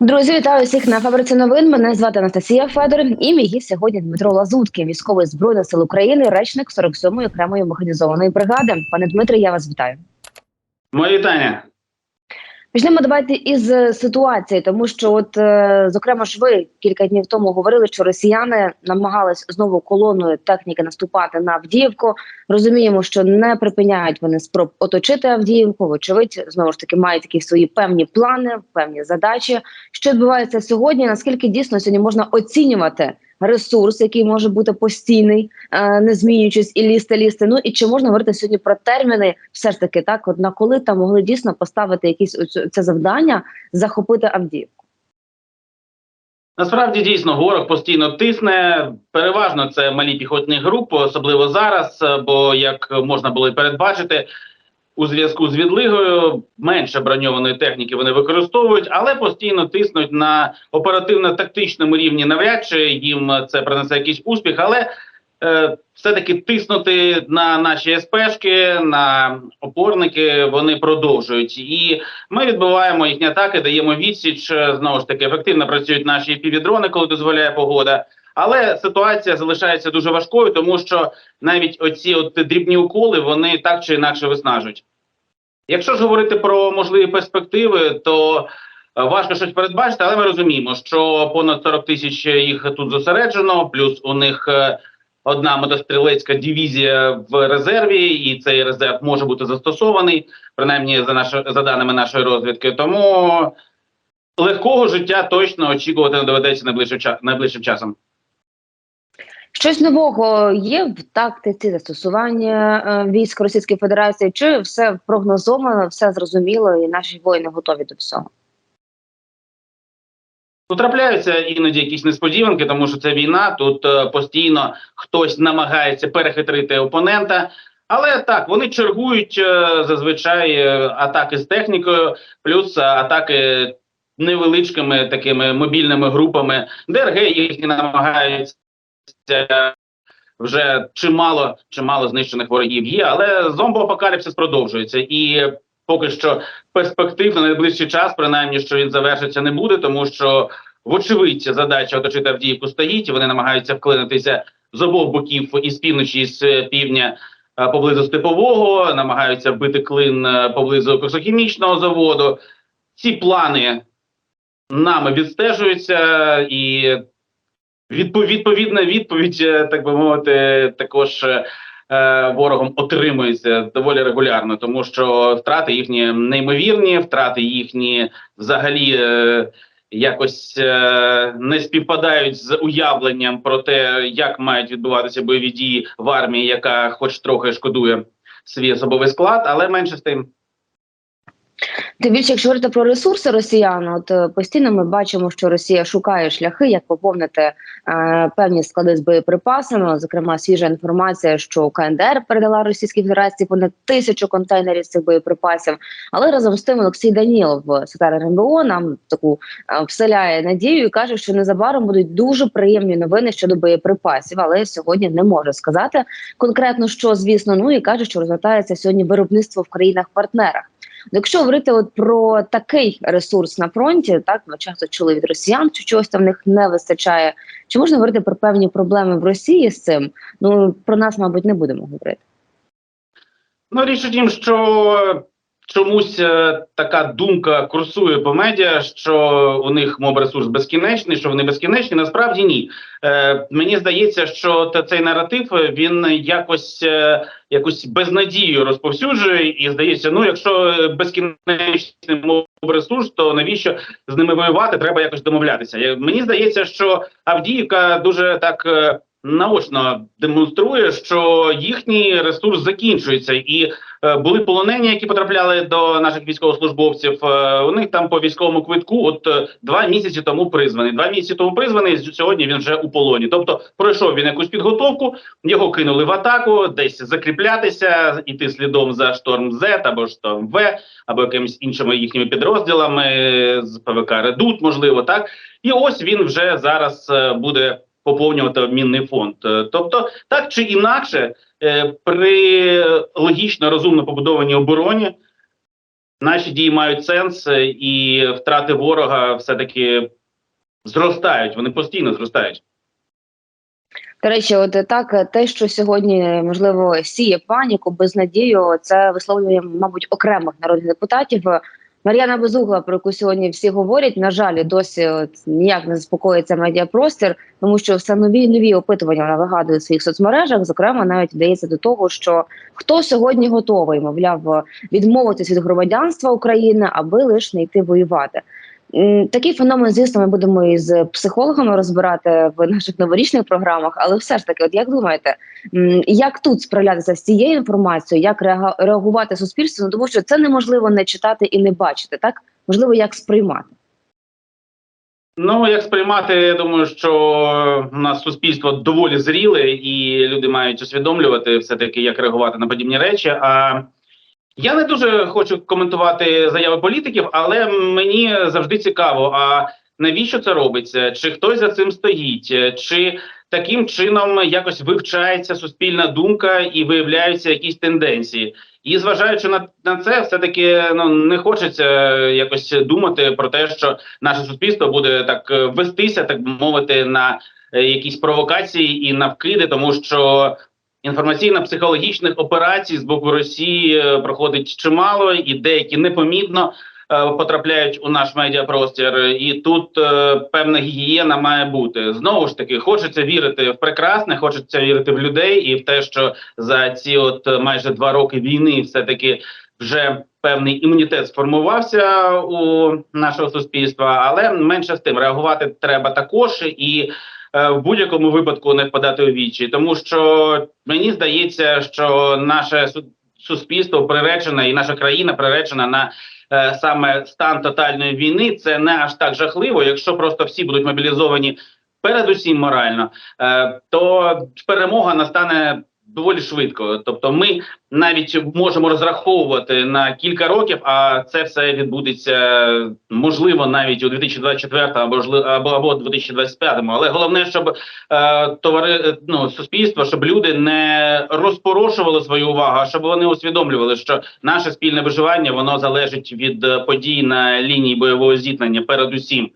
Друзі, вітаю всіх на фабриці новин. Мене звати Анастасія Федор і мій гість сьогодні Дмитро Лазутки, військовий збройних сил України, речник 47-ї окремої механізованої бригади. Пане Дмитре, я вас вітаю. Моє вітання. Почнемо давайте із е, ситуації, тому що, от е, зокрема, ж ви кілька днів тому говорили, що росіяни намагались знову колоною техніки наступати на Авдіївку. Розуміємо, що не припиняють вони спроб оточити Авдіївку. Вочевидь, знову ж таки мають якісь свої певні плани, певні задачі. Що відбувається сьогодні? Наскільки дійсно сьогодні можна оцінювати ресурс, який може бути постійний, е, не змінюючись і лізти, лізти. Ну і чи можна говорити сьогодні про терміни, все ж таки, так от на коли там могли дійсно поставити якісь це завдання захопити Авдіївку? Насправді дійсно ворог постійно тисне. Переважно це малі піхотні групи, особливо зараз. е, Бо як можна було і передбачити, у зв'язку з відлигою менше броньованої техніки вони використовують, але постійно тиснуть на оперативно-тактичному рівні. Навряд чи їм це принесе якийсь успіх, але е, все-таки тиснути на наші СПшки, на опорники вони продовжують. І ми відбиваємо їхні атаки, даємо відсіч. Знову ж таки, ефективно працюють наші півдрони, коли дозволяє погода. Але ситуація залишається дуже важкою, тому що навіть оці от дрібні уколи вони так чи інакше виснажують. Якщо ж говорити про можливі перспективи, то е, важко щось передбачити, але ми розуміємо, що понад 40 тисяч їх тут зосереджено, плюс у них е, одна мотострілецька дивізія в резерві, і цей резерв може бути застосований, принаймні за наш, за даними нашої розвідки. Тому легкого життя точно очікувати не доведеться найближчим, найближчим часом. Щось нового є в тактиці застосування е, військ Російської Федерації, чи все прогнозовано, все зрозуміло, і наші воїни готові до всього? Тут трапляються іноді якісь несподіванки, тому що це війна. Тут е, постійно хтось намагається перехитрити опонента. Але так, вони чергують е, зазвичай атаки з технікою, плюс атаки невеличкими такими мобільними групами. ДРГ їхні намагаються вже чимало, чимало знищених ворогів є, але зомбоапокаліпсис продовжується і. Поки що перспектив на найближчий час, принаймні, що він завершиться, не буде, тому що вочевидь задача оточити Авдіївку стоїть. і Вони намагаються вклинитися з обох боків із півночі, і з е, півдня е, поблизу степового, намагаються вбити клин е, поблизу коксохімічного заводу. Ці плани нами відстежуються, і відповідна відповідь, е, так би мовити, також. е, е, ворогом отримується доволі регулярно, тому що втрати їхні неймовірні, втрати їхні взагалі якось не співпадають з уявленням про те, як мають відбуватися бойові дії в армії, яка хоч трохи шкодує свій особовий склад, але менше з тим. Тим більше, якщо говорити про ресурси росіян, от е, постійно ми бачимо, що Росія шукає шляхи, як поповнити е, певні склади з боєприпасами. Зокрема, свіжа інформація, що КНДР передала Російській Федерації понад тисячу контейнерів з цих боєприпасів. Але разом з тим Олексій Данілов, секретар РНБО, нам таку е, вселяє надію і каже, що незабаром будуть дуже приємні новини щодо боєприпасів. Але сьогодні не може сказати конкретно, що звісно. Ну і каже, що розвертається сьогодні виробництво в країнах-партнерах. Якщо говорити от про такий ресурс на фронті, так ми часто чули від росіян, що чогось там в них не вистачає. Чи можна говорити про певні проблеми в Росії з цим? Ну про нас, мабуть, не будемо говорити. Ну, річ у тім, що чомусь е, така думка курсує по медіа, що у них мов ресурс безкінечний, що вони безкінечні. Насправді ні. Е, мені здається, що цей наратив е, він якось е, якусь безнадію розповсюджує, і здається, ну якщо безкінечний мов ресурс, то навіщо з ними воювати? Треба якось домовлятися. Мені здається, що Авдіївка дуже так. Наочно демонструє, що їхній ресурс закінчується, і е, були полонені, які потрапляли до наших військовослужбовців. Е, у них там по військовому квитку, от е, два місяці тому призваний. Два місяці тому призваний. Сьогодні він вже у полоні. Тобто пройшов він якусь підготовку, його кинули в атаку, десь закріплятися, іти слідом за шторм З або шторм В, або якимись іншими їхніми підрозділами з ПВК Редут, можливо, так. І ось він вже зараз е, буде поповнювати обмінний фонд. Е, Тобто, так чи інакше, е, при логічно розумно побудованій обороні наші дії мають сенс, е, і втрати ворога все таки зростають. Вони постійно зростають. До речі, от так, те, що сьогодні можливо сіє паніку, безнадію, це висловлює, мабуть, окремих народних депутатів. Мар'яна Безугла, про яку сьогодні всі говорять, на жаль, досі от ніяк не заспокоїться медіапростір, тому що все нові нові опитування вона вигадує в своїх соцмережах. Зокрема, навіть вдається до того, що хто сьогодні готовий, мовляв, відмовитись від громадянства України, аби лише не йти воювати. Такий феномен, звісно, ми будемо із психологами розбирати в наших новорічних програмах, але все ж таки, от як думаєте, як тут справлятися з цією інформацією, як реагувати суспільству? Ну, тому що це неможливо не читати і не бачити, так можливо, як сприймати. Ну, як сприймати, я думаю, що у нас суспільство доволі зріле, і люди мають усвідомлювати все таки, як реагувати на подібні речі. А я не дуже хочу коментувати заяви політиків, але мені завжди цікаво, а навіщо це робиться? Чи хтось за цим стоїть? Чи таким чином якось вивчається суспільна думка і виявляються якісь тенденції? І зважаючи на, на це, все таки ну не хочеться якось думати про те, що наше суспільство буде так е, вестися, так мовити, на е, якісь провокації і навкиди, тому що інформаційно-психологічних операцій з боку Росії е, проходить чимало, і деякі непомітно е, потрапляють у наш медіапростір. І тут е, певна гігієна має бути. Знову ж таки, хочеться вірити в прекрасне, хочеться вірити в людей і в те, що за ці от майже два роки війни все таки вже певний імунітет сформувався у нашого суспільства, але менше з тим реагувати треба також і. Е, В будь-якому випадку не впадати у вічі, тому що мені здається, що наше суспільство приречене і наша країна приречена на е, саме стан тотальної війни. Це не аж так жахливо, якщо просто всі будуть мобілізовані, передусім морально, е, то перемога настане доволі швидко. Тобто, ми навіть можемо розраховувати на кілька років, а це все відбудеться можливо навіть у 2024 або або або 2025. Але головне, щоб е, товари е, ну, суспільство, щоб люди не розпорошували свою увагу, а щоб вони усвідомлювали, що наше спільне виживання воно залежить від е, подій на лінії бойового зіткнення, передусім.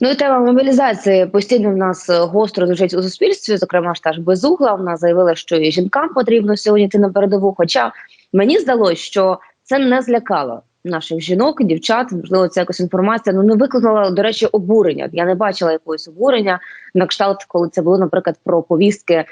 Ну і тема мобілізації постійно в нас е, гостро звучить у суспільстві. Зокрема, ж та ж безугла. Вона заявила, що і жінкам потрібно сьогодні йти на передову. Хоча мені здалось, що це не злякало наших жінок, дівчат. Можливо, це якось інформація. Ну не викликала, до речі, обурення. Я не бачила якогось обурення на кшталт, коли це було, наприклад, про повістки е,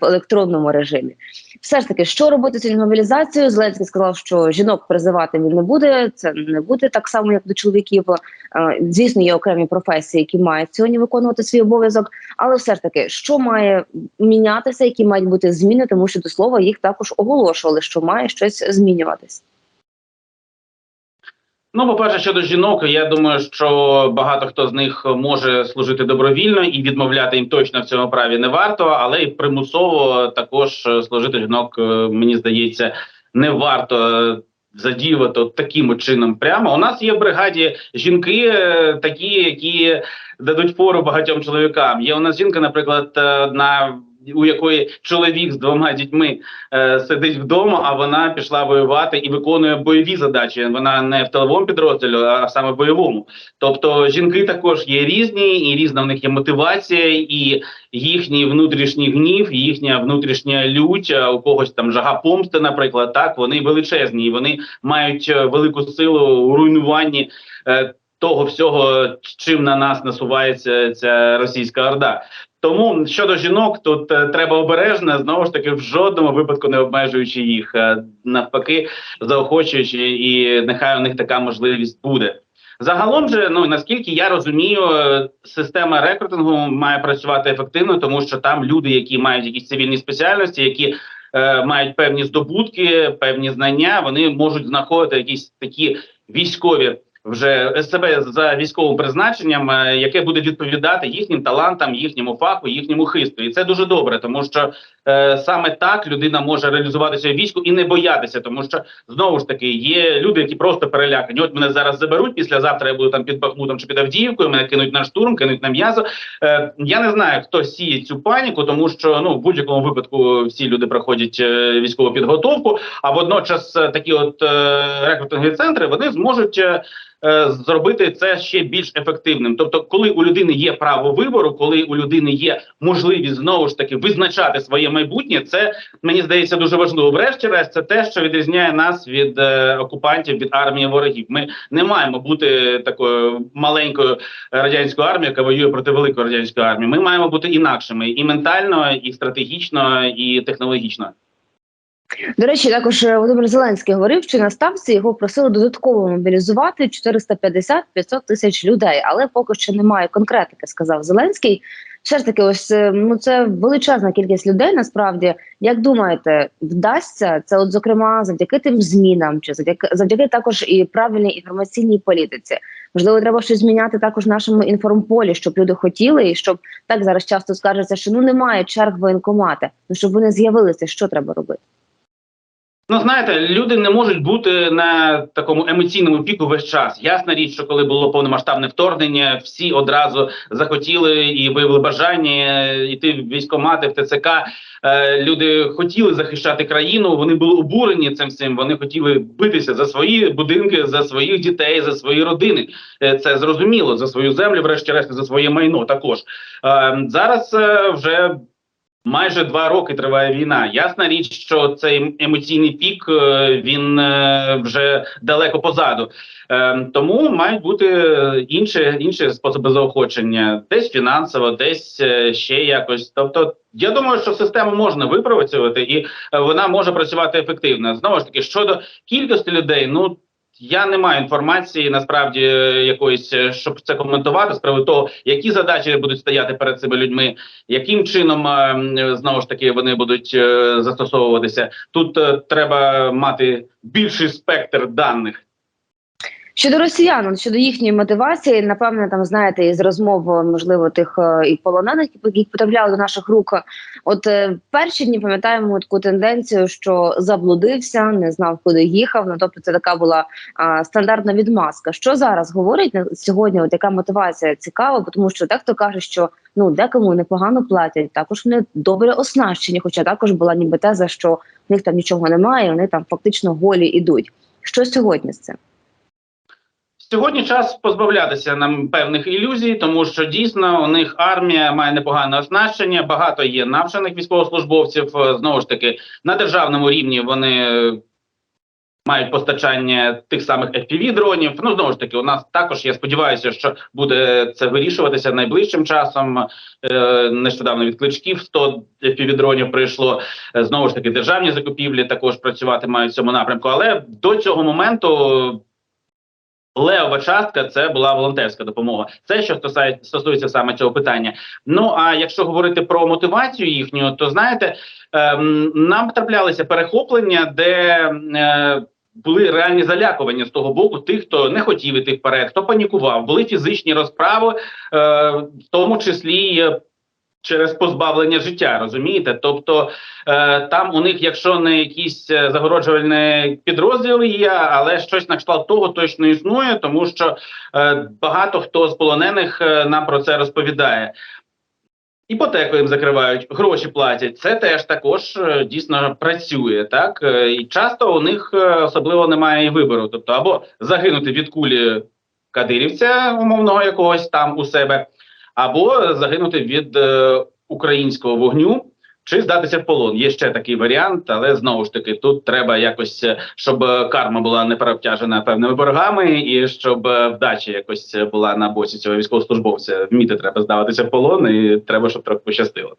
в електронному режимі. Все ж таки, що робити з цією мобілізацією? Зеленський сказав, що жінок призивати він не буде. Це не буде так само, як до чоловіків. Е, Звісно, є окремі професії, які мають сьогодні виконувати свій обов'язок, але все ж таки, що має мінятися, які мають бути зміни, тому що до слова їх також оголошували, що має щось змінюватись. Ну, по-перше, щодо жінок, я думаю, що багато хто з них може служити добровільно і відмовляти їм точно в цьому праві не варто, але й примусово також служити жінок, е, мені здається, не варто. Задіювати таким чином прямо. У нас є в бригаді жінки, е, такі, які дадуть фору багатьом чоловікам. Є у нас жінка, наприклад, е, одна, у якої чоловік з двома дітьми е, сидить вдома, а вона пішла воювати і виконує бойові задачі. Вона не в тиловому підрозділі, а саме бойовому. Тобто жінки також є різні, і різна в них є мотивація, і їхній внутрішній гнів, їхня внутрішня лють, у когось там жага помсти, наприклад, так вони величезні, і вони мають е, велику силу у руйнуванні. е, Того всього, чим на нас насувається ця російська орда. Тому щодо жінок, тут е, треба обережно, знову ж таки, в жодному випадку не обмежуючи їх, е, навпаки, заохочуючи, і нехай у них така можливість буде. Загалом же, ну наскільки я розумію, е, система рекрутингу має працювати ефективно, тому що там люди, які мають якісь цивільні спеціальності, які е, мають певні здобутки, певні знання, вони можуть знаходити якісь такі військові вже себе за військовим призначенням, е, яке буде відповідати їхнім талантам, їхньому фаху, їхньому хисту. І це дуже добре, тому що е, саме так людина може реалізуватися в війську і не боятися, тому що знову ж таки є люди, які просто перелякані. От мене зараз заберуть. Післязавтра я буду там під Бахмутом чи під Авдіївкою. Мене кинуть на штурм, кинуть на м'язо. Е, я не знаю, хто сіє цю паніку, тому що ну в будь-якому випадку всі люди проходять е, військову підготовку. А водночас е, такі от е, рекрутингові центри вони зможуть. е, е, Зробити це ще більш ефективним, тобто, коли у людини є право вибору, коли у людини є можливість знову ж таки визначати своє майбутнє, це мені здається дуже важливо. Врешті-решт, це те, що відрізняє нас від е, окупантів від армії ворогів. Ми не маємо бути такою маленькою радянською армією, яка воює проти великої радянської армії. Ми маємо бути інакшими і ментально, і стратегічно, і технологічно. До речі, також е, Володимир Зеленський говорив, що на ставці його просили додатково мобілізувати 450-500 тисяч людей, але поки що немає конкретики, сказав Зеленський. Все ж таки, ось е, ну це величезна кількість людей. Насправді, як думаєте, вдасться це, от зокрема, завдяки тим змінам, чи завдяки завдяки також і правильній інформаційній політиці? Можливо, треба щось зміняти також в нашому інформполі, щоб люди хотіли, і щоб так зараз часто скаржаться, що ну немає черг воєнкомати. Ну щоб вони з'явилися, що треба робити? Ну, знаєте, люди не можуть бути на такому емоційному піку весь час. Ясна річ, що коли було повномасштабне вторгнення, всі одразу захотіли і виявили бажання йти в військкомати, в ТЦК. Е, люди хотіли захищати країну. Вони були обурені цим всім. Вони хотіли битися за свої будинки, за своїх дітей, за свої родини. Е, це зрозуміло за свою землю, врешті-решт, за своє майно. Також е, зараз вже. Майже два роки триває війна. Ясна річ, що цей емоційний пік е, він е, вже далеко позаду. Е, Тому мають бути інші, інші способи заохочення, десь фінансово, десь ще якось. Тобто, я думаю, що систему можна випрацювати, і вона може працювати ефективно. Знову ж таки, щодо кількості людей, ну. Я не маю інформації насправді е, якоїсь, е, щоб це коментувати з приводу того, які задачі будуть стояти перед цими людьми, яким чином е, знову ж таки вони будуть застосовуватися. Тут треба мати більший спектр даних. Щодо росіян, щодо їхньої мотивації, напевне, там знаєте, із розмов можливо тих е, і полонених, які потрапляли до наших рук. От е, перші дні пам'ятаємо таку тенденцію, що заблудився, не знав, куди їхав. Ну тобто, це така була а, стандартна відмазка. Що зараз говорить сьогодні? От яка мотивація цікава, тому що дехто каже, що ну декому непогано платять, також вони добре оснащені. Хоча також була ніби теза, що в них там нічого немає, вони там фактично голі ідуть. Що сьогодні з цим? Сьогодні час позбавлятися нам певних ілюзій, тому що дійсно у них армія має непогане оснащення. Багато є навчених військовослужбовців. Е, Знову ж таки, на державному рівні вони мають постачання тих самих fpv дронів. Ну знову ж таки, у нас також я сподіваюся, що буде це вирішуватися найближчим часом. Е, Нещодавно від кличків 100 fpv дронів прийшло. Е, Знову ж таки, державні закупівлі також працювати мають в цьому напрямку. Але до цього моменту. Левова частка це була волонтерська допомога. Це що стосує- стосується саме цього питання. Ну а якщо говорити про мотивацію їхню, то знаєте, ем, нам траплялися перехоплення, де е, були реальні залякування з того боку тих, хто не хотів іти вперед, хто панікував, були фізичні розправи, е, в тому числі. Через позбавлення життя, розумієте? Тобто е, там у них, якщо не якісь е, загороджувальні підрозділи є, але щось на кшталт того точно існує, тому що е, багато хто з полонених е, нам про це розповідає. Іпотеку їм закривають, гроші платять. Це теж також е, дійсно працює, так і часто у них особливо немає і вибору. Тобто, або загинути від кулі кадирівця, умовного якогось там у себе, або загинути від е, українського вогню. Чи здатися в полон? Є ще такий варіант, але знову ж таки тут треба якось, е, щоб е, карма була не переобтяжена певними боргами, і щоб вдача якось була на боці цього військовослужбовця. Вміти треба здаватися в полон, і треба, щоб трохи пощастило.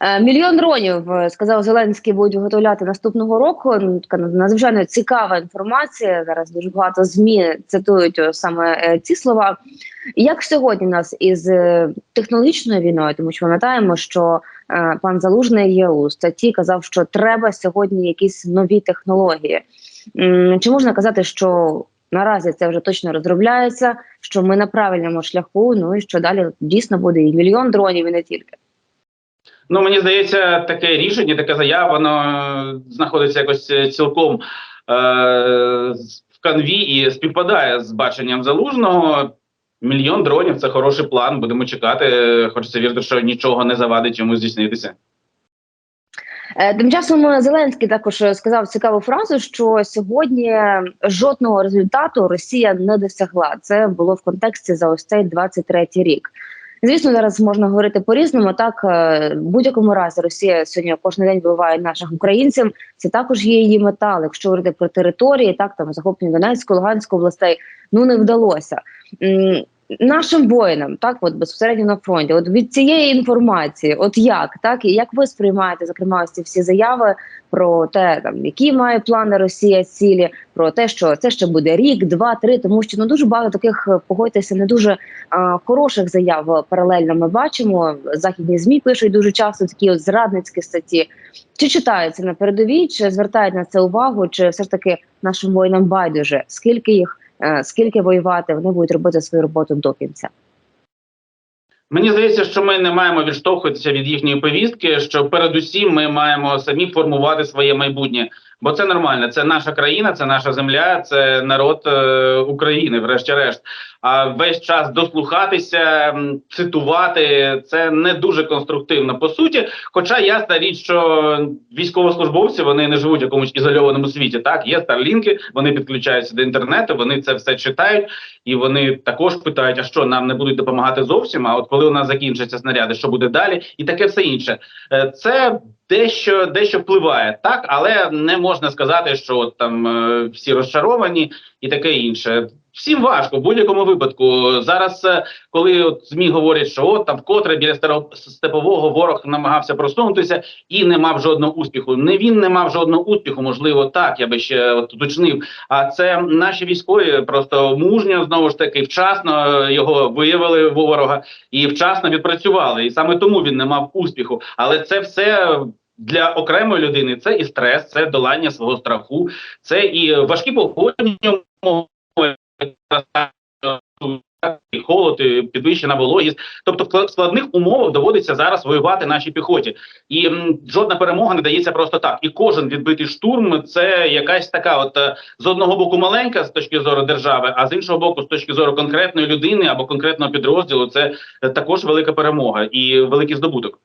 Е, Мільйон дронів е, сказав Зеленський, будуть виготовляти наступного року. Ну, Така надзвичайно цікава інформація. Зараз дуже багато змі цитують саме е, ці слова. Як сьогодні нас із технологічною війною, тому що пам'ятаємо, що пан Залужний є у статті казав, що треба сьогодні якісь нові технології. Чи можна казати, що наразі це вже точно розробляється. Що ми на правильному шляху. Ну і що далі дійсно буде і мільйон дронів, і не тільки. Ну мені здається, таке рішення, така заява, воно е, знаходиться якось е, цілком е- в канві і співпадає з баченням залужного. Мільйон дронів це хороший план. Будемо чекати. Хочеться вірити, що нічого не завадить йому здійснитися. Е, Тим часом Зеленський також сказав цікаву фразу, що сьогодні жодного результату Росія не досягла. Це було в контексті за ось цей 23-й рік. Звісно, зараз можна говорити по-різному. Так е, будь-якому разі Росія сьогодні кожен день вбиває наших українців. Це також є її мета. Але Якщо говорити про території, так там захоплення Донецької, Луганської областей, ну не вдалося. Нашим воїнам, так от безпосередньо на фронті, от від цієї інформації, от як так і як ви сприймаєте зокрема ось ці всі заяви про те, там які має плани Росія цілі, про те, що це ще буде рік, два, три, тому що ну дуже багато таких е, погодьтеся, не дуже а, хороших заяв паралельно ми бачимо. Західні змі пишуть дуже часто такі от зрадницькі статті. Чи читаються на передовій, чи звертають на це увагу, чи все ж таки нашим воїнам байдуже, скільки їх, скільки воювати, вони будуть робити свою роботу до кінця. Мені здається, що ми не маємо відштовхуватися від їхньої повістки. Що передусім ми маємо самі формувати своє майбутнє, бо це нормально. Це наша країна, це наша земля, це народ е, України, врешті-решт. А весь час дослухатися, цитувати це не дуже конструктивно по суті. Хоча ясна річ, що військовослужбовці вони не живуть в якомусь ізольованому світі. Так є старлінки, вони підключаються до інтернету, вони це все читають, і вони також питають: а що нам не будуть допомагати зовсім? А от коли у нас закінчаться снаряди, що буде далі, і таке все інше. Е, Це дещо дещо впливає, так але не можна сказати, що от там е, всі розчаровані і таке інше. Всім важко в будь-якому випадку. Зараз, е, коли от ЗМІ говорять, що от там вкотре біля степового ворог намагався просунутися і не мав жодного успіху. Не він не мав жодного успіху, можливо, так я би ще от уточнив. А це наші військові просто мужньо знову ж таки вчасно е, його виявили ворога і вчасно відпрацювали. І саме тому він не мав успіху. Але це все. Для окремої людини це і стрес, це долання свого страху, це і важкі погодні і холод, і підвищена вологість. Тобто, в складних умовах доводиться зараз воювати нашій піхоті, і м, жодна перемога не дається просто так. І кожен відбитий штурм це якась така, от е, з одного боку маленька з точки зору держави, а з іншого боку, з точки зору конкретної людини або конкретного підрозділу, це е, також велика перемога і великий здобуток.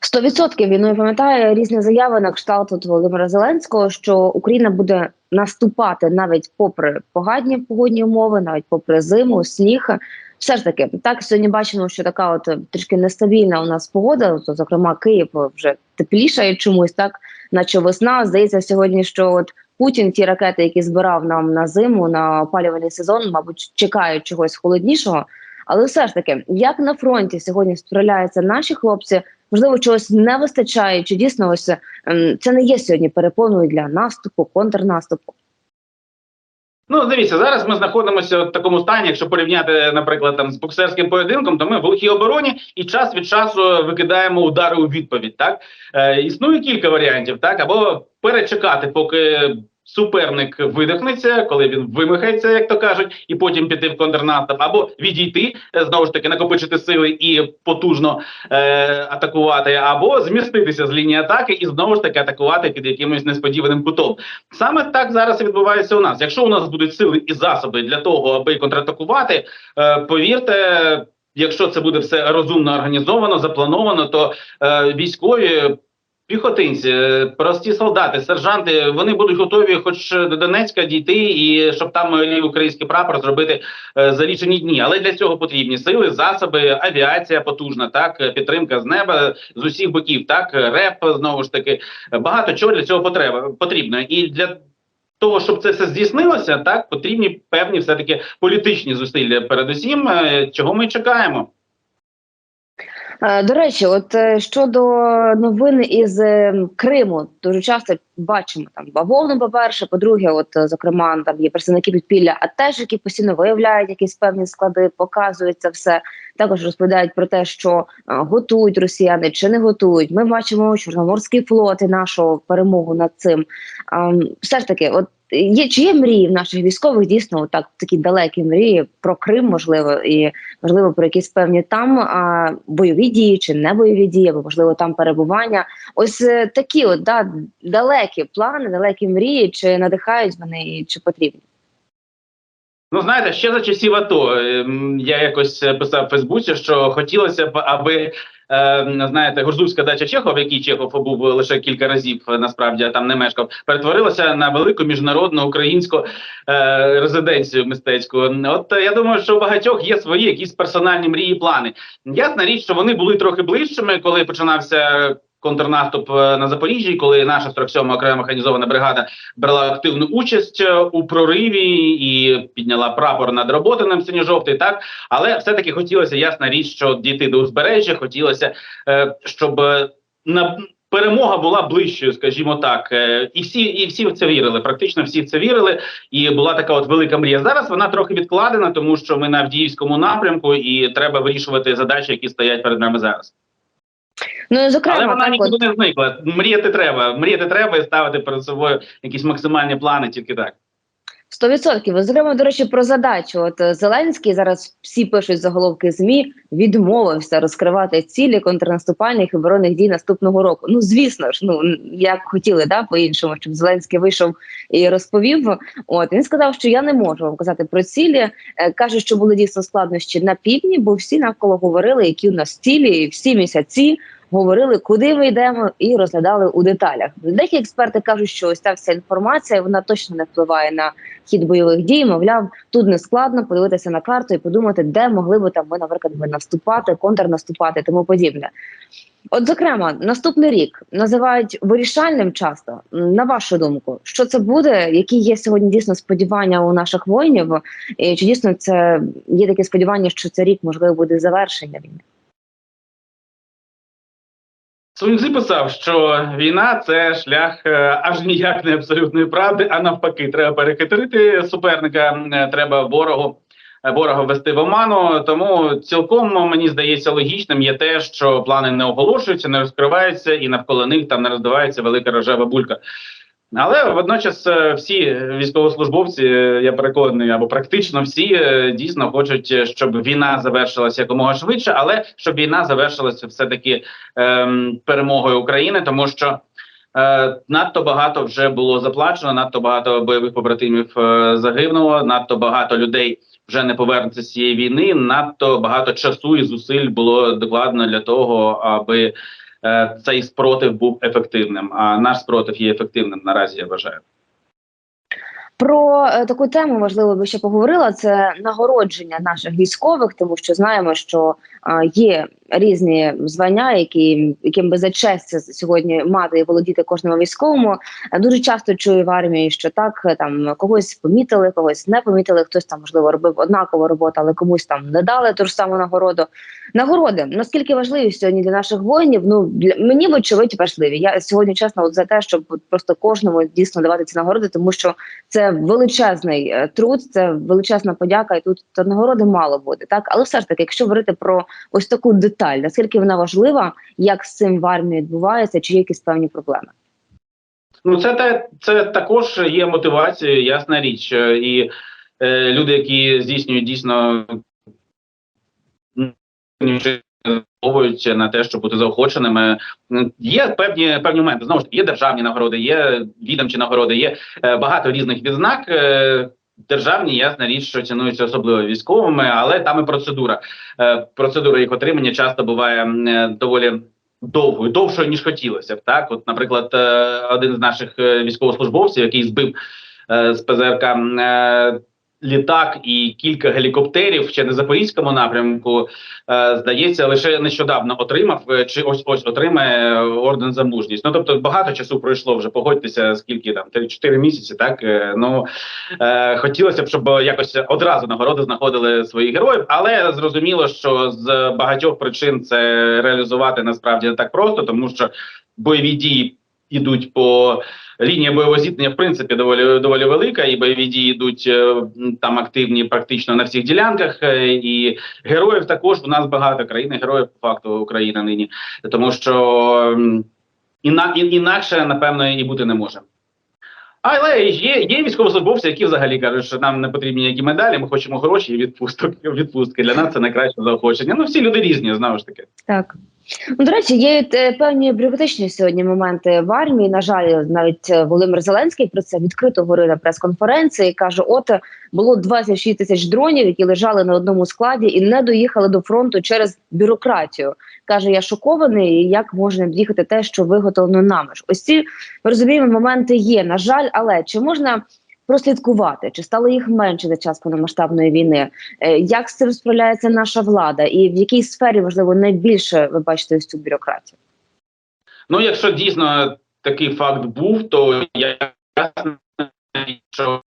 Сто відсотків він ну, пам'ятає різні заяви на кшталт от Володимира Зеленського, що Україна буде наступати навіть попри погані погодні умови, навіть попри зиму, сніг. Все ж таки, так сьогодні бачимо, що така от е, трішки нестабільна у нас погода. То, зокрема, Київ вже теплішає чомусь, так наче весна. Здається, сьогодні, що от Путін ті ракети, які збирав нам на зиму на опалювальний сезон, мабуть, чекають чогось холоднішого. Але все ж таки, як на фронті сьогодні справляються наші хлопці, можливо, чогось не вистачає, чи дійсно ось ем, це не є сьогодні перепоною для наступу, контрнаступу. Ну, дивіться, зараз ми знаходимося в такому стані. Якщо порівняти, наприклад, там з боксерським поєдинком, то ми в глухій обороні і час від часу викидаємо удари у відповідь. Так е, існує кілька варіантів, так або перечекати, поки суперник видихнеться, коли він вимихається, як то кажуть, і потім піти в контрнаступ, або відійти е, знову ж таки, накопичити сили і потужно е, атакувати, або зміститися з лінії атаки і знову ж таки атакувати під якимось несподіваним кутом. Саме так зараз відбувається у нас. Якщо у нас будуть сили і засоби для того, аби контратакувати, е, повірте. Якщо це буде все розумно організовано, заплановано, то е, військові піхотинці, е, прості солдати, сержанти, вони будуть готові, хоч до Донецька дійти, і щоб там український прапор зробити е, за лічені дні. Але для цього потрібні сили, засоби, авіація потужна, так підтримка з неба з усіх боків, так реп знову ж таки багато чого для цього потреба потрібно і для. Того, щоб це все здійснилося, так потрібні певні все таки політичні зусилля. Передусім, е, чого ми чекаємо. Е, До речі, от е, щодо новин із е, Криму, дуже часто бачимо там бавовну, по-перше, по-друге, от зокрема, там є представники підпілля, а теж які постійно виявляють якісь певні склади, показують це все. Також розповідають про те, що готують росіяни чи не готують. Ми бачимо Чорноморський флот і нашу перемогу над цим. Ем, все ж таки, от є чи є мрії в наших військових дійсно так такі далекі мрії про Крим, можливо, і можливо про якісь певні там а, бойові дії чи не бойові дії, або можливо там перебування. Ось е, такі, от да далекі плани, далекі мрії, чи надихають вони чи потрібні. Ну, знаєте, ще за часів АТО ем, я якось е, писав в Фейсбуці, що хотілося б, аби знаєте, Гурзувська дача Чехов, в якій Чехов був лише кілька разів, е, насправді а там не мешкав, перетворилася на велику міжнародну українську е, резиденцію мистецьку. От е, я думаю, що у багатьох є свої якісь персональні мрії, плани. Ясна річ, що вони були трохи ближчими, коли починався. Контрнаступ е, на Запоріжжі, коли наша 47-ма окрема механізована бригада брала активну участь е, у прориві і підняла прапор над Роботиним синьо-жовтий, так але все-таки хотілося ясна річ, що дійти до узбережжя, хотілося, е, щоб на перемога була ближчою, скажімо так, і всі, і всі в це вірили. Практично всі в це вірили, і була така от велика мрія. Зараз вона трохи відкладена, тому що ми на Авдіївському напрямку, і треба вирішувати задачі, які стоять перед нами зараз. Ну зокрема, Але вона от, нікуди не зникла. Мріяти треба. Мріяти треба і ставити перед собою якісь максимальні плани, тільки так. Сто відсотків. Зокрема, до речі, про задачу. От е, Зеленський зараз всі пишуть заголовки змі. Відмовився розкривати цілі контрнаступальних і оборонних дій наступного року. Ну звісно ж, ну як хотіли, да по іншому, щоб Зеленський вийшов і розповів. От він сказав, що я не можу вам казати про цілі. Е, каже, що були дійсно складнощі на півдні, бо всі навколо говорили, які у нас цілі, і всі місяці. Говорили, куди ми йдемо, і розглядали у деталях. Деякі експерти кажуть, що ось ця вся інформація вона точно не впливає на хід бойових дій. Мовляв, тут не складно подивитися на карту і подумати, де могли би там ми, наприклад, наступати, контрнаступати, тому подібне. От, зокрема, наступний рік називають вирішальним часто. На вашу думку, що це буде? Які є сьогодні дійсно сподівання у наших воїнів? І чи дійсно це є таке сподівання, що це рік можливо буде завершення війни? Суньцзи писав, що війна це шлях е, аж ніяк не абсолютної правди, а навпаки, треба перехитрити суперника, е, треба ворогу. е, Ворога ввести в оману, тому цілком мені здається логічним є те, що плани не оголошуються, не розкриваються, і навколо них там не роздувається велика рожева булька. Але водночас е, всі військовослужбовці, е, я переконаний, або практично всі е, дійсно хочуть, щоб війна завершилася якомога швидше, але щоб війна завершилася все таки ем, перемогою України, тому що е, надто багато вже було заплачено, надто багато бойових побратимів е, загинуло, надто багато людей вже не повернуться з цієї війни. Надто багато часу і зусиль було докладено для того, аби цей спротив був ефективним. А наш спротив є ефективним наразі. Я вважаю. Про е, таку тему можливо би ще поговорила. Це нагородження наших військових, тому що знаємо, що е, є різні звання, які яким би за честь сьогодні мати і володіти кожному військовому. Е, Дуже часто чую в армії, що так е, там когось помітили, когось не помітили. Хтось там можливо робив однакову роботу, але комусь там не дали ту ж саму нагороду. Нагороди наскільки важливі сьогодні для наших воїнів? Ну для мені вочевидь важливі. Я сьогодні чесно, от за те, щоб просто кожному дійсно давати ці нагороди, тому що це величезний е, труд, це величезна подяка, і тут нагороди мало буде. Так, але все ж таки, якщо говорити про ось таку деталь, наскільки вона важлива, як з цим в армії відбувається, чи є якісь певні проблеми? Ну, це це також є мотивацією, ясна річ. Е, І е, люди, які здійснюють дійсно заслуговують на те, щоб бути заохоченими. Є певні певні моменти. Знову ж є державні нагороди, є відомчі нагороди, є е, багато різних відзнак. Е, Державні, ясна річ, що цінуються особливо військовими, але там і процедура. Е, процедура їх отримання часто буває е, доволі довгою, довшою ніж хотілося б. Так, от, наприклад, е, один з наших військовослужбовців, який збив з ПЗРК літак і кілька гелікоптерів ще на запорізькому напрямку, е, здається, лише нещодавно отримав е, чи ось ось отримає орден за мужність. Ну тобто багато часу пройшло вже. Погодьтеся, скільки там 3-4 місяці. Так е, ну е, хотілося б, щоб якось одразу нагороди знаходили своїх героїв, але зрозуміло, що з багатьох причин це реалізувати насправді не так просто, тому що бойові дії йдуть по лінія бойового зіткнення, в принципі, доволі доволі велика, і бойові дії йдуть е, там активні практично на всіх ділянках. е, І героїв також у нас багато країни, героїв по факту Україна нині, тому що іна, інакше напевно і бути не може. Але є, є військовослужбовці, які взагалі кажуть, що нам не потрібні ніякі медалі, ми хочемо гроші і відпусток відпустки. Для нас це найкраще заохочення. Ну всі люди різні, знову ж таки. Так. Ну, до речі, є е, певні бюрократичні сьогодні моменти в армії. На жаль, навіть е, Володимир Зеленський про це відкрито говорив на прес-конференції. Каже: от е, було 26 тисяч дронів, які лежали на одному складі і не доїхали до фронту через бюрократію. Каже, я шокований, як можна від'їхати те, що виготовлено нами ж. Ось ці розуміємо, моменти є. На жаль, але чи можна прослідкувати, чи стало їх менше за час повномасштабної війни? Е, Як з цим справляється наша влада, і в якій сфері можливо найбільше ви бачите ось цю бюрократію? Ну, якщо дійсно такий факт був, то я що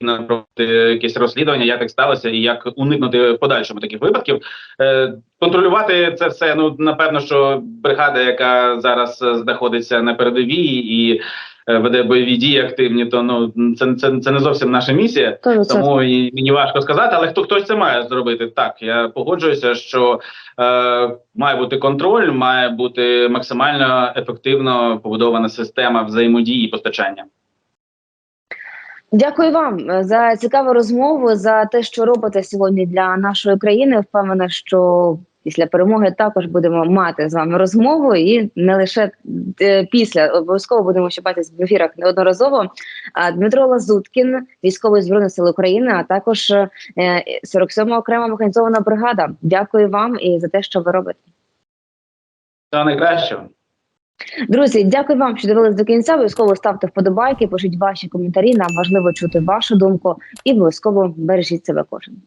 проводити якесь розслідування, як так сталося, і як уникнути в подальшому таких випадків. Е, контролювати це все. Ну напевно, що бригада, яка зараз знаходиться на передовій і веде бойові дії активні, то ну це, це, це не зовсім наша місія. Кажу, це Тому і мені важко сказати, але хто хтось це має зробити. Так, я погоджуюся, що е, має бути контроль, має бути максимально ефективно побудована система взаємодії і постачання. Дякую вам е, за цікаву розмову, за те, що робите сьогодні для нашої країни. Впевнена, що після перемоги також будемо мати з вами розмову, і не лише е, після обов'язково будемо ще бачитись в ефірах неодноразово. Дмитро Лазуткін, військовий збройних сил України, а також е, 47-ма окрема механізована бригада. Дякую вам і за те, що ви робите. Всього найкращого. Друзі, дякую вам, що дивились до кінця. Обов'язково ставте вподобайки, пишіть ваші коментарі. Нам важливо чути вашу думку і обов'язково бережіть себе кожен.